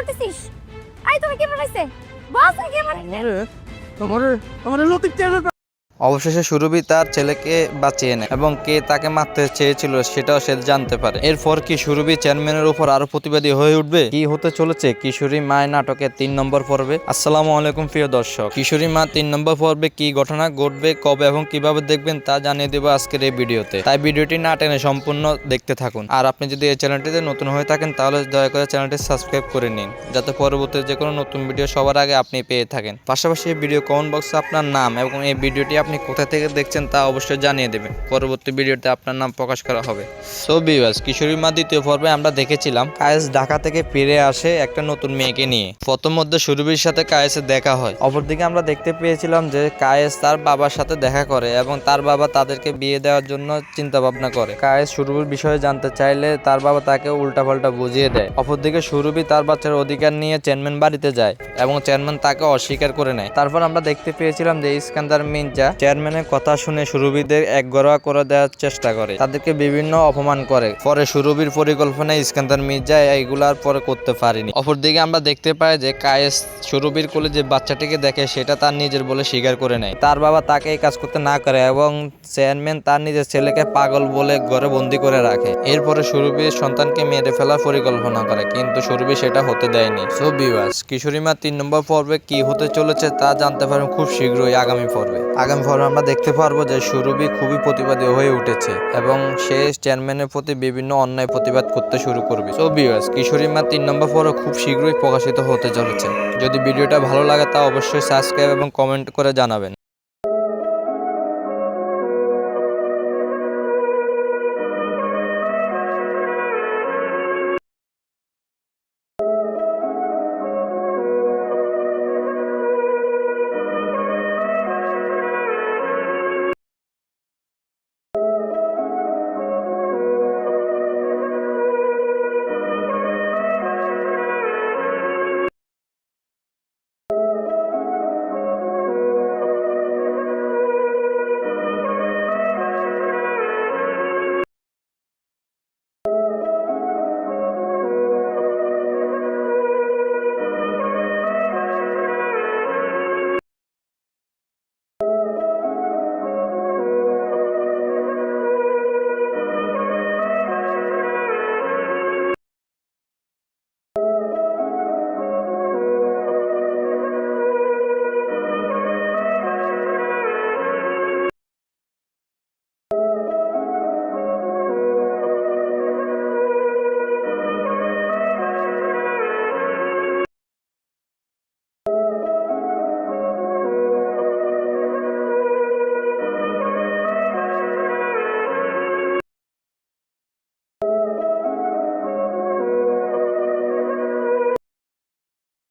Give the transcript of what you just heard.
করতেছিস? আই তুমি কে বানাইছে বস কে বানাইছে তোমার তোমার লোকের চেয়ারে অবশেষে সুরভি তার ছেলেকে বাঁচিয়ে নেয় এবং কে তাকে মারতে চেয়েছিল সেটাও সে জানতে পারে। এরপর কি সুরভি চেয়ারম্যানের উপর আরও প্রতিবাদী হয়ে উঠবে? কি হতে চলেছে? কিশোরী মায় নাটকের তিন নম্বর পর্বে। আসসালামু আলাইকুম, প্রিয় দর্শক। কিশোরী মা তিন নম্বর পর্বে কি ঘটনা ঘটবে, কবে এবং কীভাবে দেখবেন তা জানিয়ে দেবো আজকের এই ভিডিওতে। তাই ভিডিওটি না টেনে সম্পূর্ণ দেখতে থাকুন। আর আপনি যদি এই চ্যানেলটিতে নতুন হয়ে থাকেন, তাহলে দয়া করে চ্যানেলটি সাবস্ক্রাইব করে নিন, যাতে পরবর্তী যে কোনো নতুন ভিডিও সবার আগে আপনি পেয়ে থাকেন। পাশাপাশি এই ভিডিও কমেন্ট বক্সে আপনার নাম এবং এই ভিডিওটি আপনি কোথা থেকে দেখছেন তা অবশ্যই জানিয়ে দেবেন। পরবর্তী ভিডিওতে আপনার নাম প্রকাশ করা হবে। সো বিওয়াস কিশোরী মা দ্বিতীয় পর্বে আমরা দেখেছিলাম কায়েস ঢাকা থেকে ফিরে আসে একটা নতুন মেয়েকে নিয়ে। প্রথম মধ্যে সুরভির সাথে কায়েসের দেখা হয়। অপরদিকে আমরা দেখতে পেয়েছিলাম যে কায়েস তার বাবার সাথে দেখা করে এবং তার বাবা তাদেরকে বিয়ে দেওয়ার জন্য চিন্তা ভাবনা করে। কায়েস সুরভির বিষয়ে জানতে চাইলে তার বাবা তাকে উল্টাপাল্টা বুঝিয়ে দেয়। অপরদিকে সুরভি তার বাচ্চার অধিকার নিয়ে চেয়ারম্যান বাড়িতে যায় এবং চেয়ারম্যান তাকে অস্বীকার করে নেয়। তারপর আমরা দেখতে পেয়েছিলাম যে ইস্কান্দার মির্জা চেয়ারম্যানের কথা শুনে সুরভিদের একগরোয়া করে দেওয়ার চেষ্টা করে। তাদেরকে বিভিন্ন অপমান করে। পরে সুরভির পরিকল্পনায় ইস্কান্দার মির্জা এইগুলার পরে করতে পারেনি। অপরদিকে আমরা দেখতে পাই যে কায়েস সুরভির কোলে যে বাচ্চাটিকে দেখে, সেটা তার নিজের বলে স্বীকার করে নেয়। তার বাবা তাকে এই কাজ করতে না করে এবং চেয়ারম্যান তার নিজের ছেলেকে পাগল বলে ঘরে বন্দি করে রাখে। এরপরে সুরভির সন্তানকে মেরে ফেলার পরিকল্পনা করে, কিন্তু সুরভি সেটা হতে দেয়নি। সো বিবাস কিশোরীমা তিন নম্বর পর্বে কি হতে চলেছে তা জানতে পারবেন খুব শীঘ্রই আগামী পর্বে। আগামী পর্বে আমরা দেখতে পারব যে সুরভি খুবই প্রতিবাদী হয়ে উঠেছে এবং সে চেয়ারম্যানের প্রতি বিভিন্ন অন্যায় প্রতিবাদ করতে শুরু করবে। কিশোরী মা তিন নম্বর পর্ব খুব শীঘ্রই প্রকাশিত হতে চলেছে। যদি ভিডিওটা ভালো লাগে তা অবশ্যই সাবস্ক্রাইব এবং কমেন্ট করে জানাবেন।